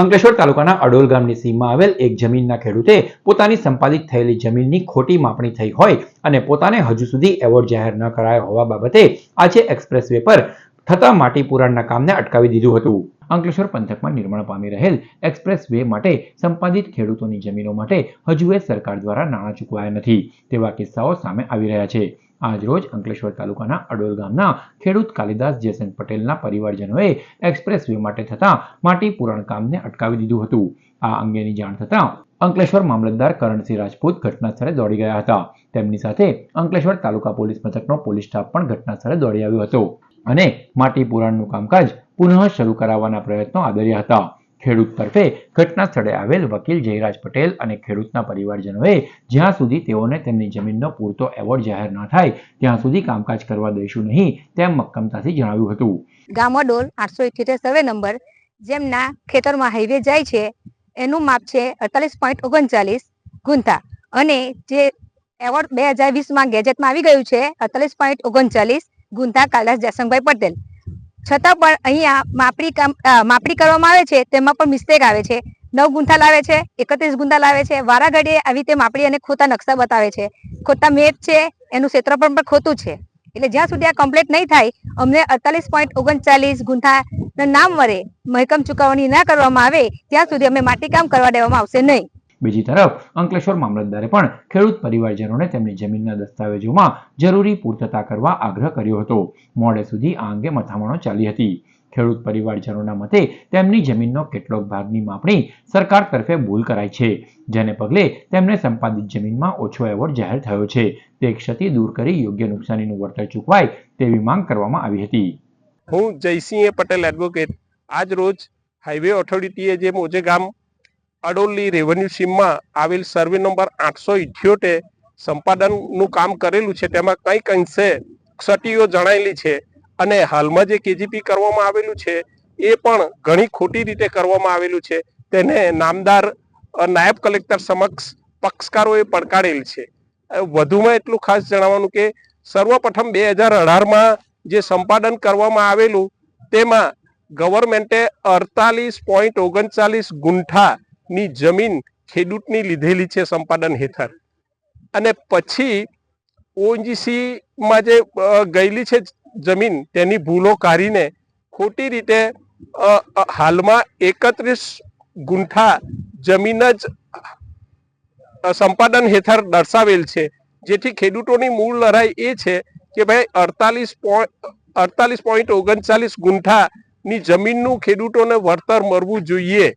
અંકલેશ્વર તાલુકાના અડોલ ગામની સીમમાં આવેલ એક જમીનના ખેડૂતે પોતાની સંપાદિત થયેલી જમીનની ખોટી માપણી થઈ હોય અને પોતાને હજુ સુધી એવોર્ડ જાહેર ન કરાયો હોવા બાબતે આજે એક્સપ્રેસ વે પર થતા માટી પુરાણના કામને અટકાવી દીધું હતું. અંકલેશ્વર પંથકમાં નિર્માણ પામી રહેલ એક્સપ્રેસ વે માટે સંપાદિત ખેડૂતોની જમીનો માટે હજુ એ સરકાર દ્વારા નાણાં ચૂકવાયા નથી. તેવા કિસ્સાઓ સામે આવી રહ્યા છે. આજરોજ અંકલેશ્વર તાલુકાના અડોલ ગામના ખેડૂત કાલિદાસ જેસન પટેલના પરિવારજનોએ એક્સપ્રેસ વે માટે થતા માટી પુરાણ કામને અટકાવી દીધું હતું. આ અંગેની જાણ થતાં અંકલેશ્વર મામલતદાર કરણસિંહ રાજપૂત ઘટના સ્થળે દોડી ગયા હતા. તેમની સાથે અંકલેશ્વર તાલુકા પોલીસ મથકનો પોલીસ સ્ટાફ પણ ઘટના સ્થળે દોડી આવ્યો હતો અને માટી પુરાણનું કામકાજ પુનઃ શરૂ કરાવવાના પ્રયત્નો આદર્યા હતા. ખેડૂત તરફે ઘટના સ્થળે આવેલ વકીલ જયરાજ પટેલ અને ખેડૂતના પરિવારજનોએ જ્યાં સુધી તેઓને તેમની જમીનનો પૂરતો એવોર્ડ જાહેર ન થાય, ત્યાં સુધી કામકાજ કરવા દઈશું નહીં તેમ મક્કમતાથી જણાવ્યું હતું. ગામોડોલ આઠસો ઇઠ્યોતેર સર્વે નંબર, જેમના ખેતરમાં હાઈવે જાય છે, એનું માપ છે અડતાલીસ પોઈન્ટ ઓગણચાલીસ ગુંથા. અને જે એવોર્ડ બે હજાર વીસમાં ગેજેટમાં આવી ગયું છે, અડતાલીસ પોઈન્ટ ઓગણચાલીસ ગુંથા કાલદાસ જયસંગભાઈ પટેલ. છતાં પણ અહીંયા માપણી માપણી કરવામાં આવે છે, તેમાં પણ મિસ્ટેક આવે છે. નવ ગુંથા લાવે છે, એકત્રીસ ગુંથા લાવે છે. વારાઘડીએ આવી રીતે માપણી અને ખોટા નકશા બતાવે છે. ખોટા મેપ છે, એનું ક્ષેત્રફળ પણ ખોટું છે. એટલે જ્યાં સુધી આ કમ્પ્લીટ નહીં થાય, અમને અડતાલીસ પોઈન્ટ ઓગણચાલીસ ગુંથાના નામ વરે મહેકમ ચૂકવણી ના કરવામાં આવે, ત્યાં સુધી અમે માટીકામ કરવા દેવામાં આવશે નહીં. બીજી તરફ, અંકલેશ્વર મામલતદારે પણ ખેડૂત પરિવારજનોને તેમની જમીનના દસ્તાવેજોમાં જરૂરી પૂર્તતા કરવા આગ્રહ કર્યો હતો. મોડે સુધી આ અંગે મથામણો ચાલી હતી. ખેડૂત પરિવારજનોના મતે, તેમની જમીનનો કેટલોક ભાગની માપણી સરકાર તરફે ભૂલ કરાઈ છે, જેને પગલે તેમને સંપાદિત જમીનમાં ઓછો એવોર્ડ જાહેર થયો છે. તે ક્ષતિ દૂર કરી યોગ્ય નુકસાનીનું વળતર ચૂકવાય તેવી માંગ કરવામાં આવી હતી. હું જયસિંહ પટેલ એડવોકેટ આજ રોજ હાઈવે ઓથોરિટીએ જે મોજે ગામ અડોલી રેવન્યુ સીમમાં આવેલ સર્વે નંબર આઠસો ઇઠ્યોતેર સંપાદનનું કામ કરેલું છે. તેમાં કંઈક અંશે ક્ષતિઓ જણાયેલી છે અને હાલમાં જે કેજીપી કરવામાં આવેલું છે એ પણ ઘણી ખોટી રીતે કરવામાં આવેલું છે. તેને નામદાર નાયબ કલેક્ટર સમક્ષ પક્ષકારોએ પડકારેલ છે. વધુમાં એટલું ખાસ જણાવવાનું કે સર્વપ્રથમ બે હજાર અઢારમાં જે સંપાદન કરવામાં આવેલું તેમાં ગવર્મેન્ટે અડતાલીસ પોઈન્ટ ઓગણચાલીસ ગુંઠાની જમીન ખેડૂતની લીધેલી છે સંપાદન હેઠળ. અને પછી ઓએનજીસીમાં જે ગયેલી છે જમીન, તેની ભૂલો કાઢીને ખોટી રીતે હાલમાં એકત્રીસ ગુંઠા જમીન જ સંપાદન હેઠળ દર્શાવેલ છે. જેથી ખેડૂતોની મૂળ લડાઈ એ છે કે ભાઈ અડતાલીસ અડતાલીસ પોઈન્ટ ઓગણચાલીસ ગુંઠાની જમીનનું ખેડૂતોને વળતર મળવું જોઈએ.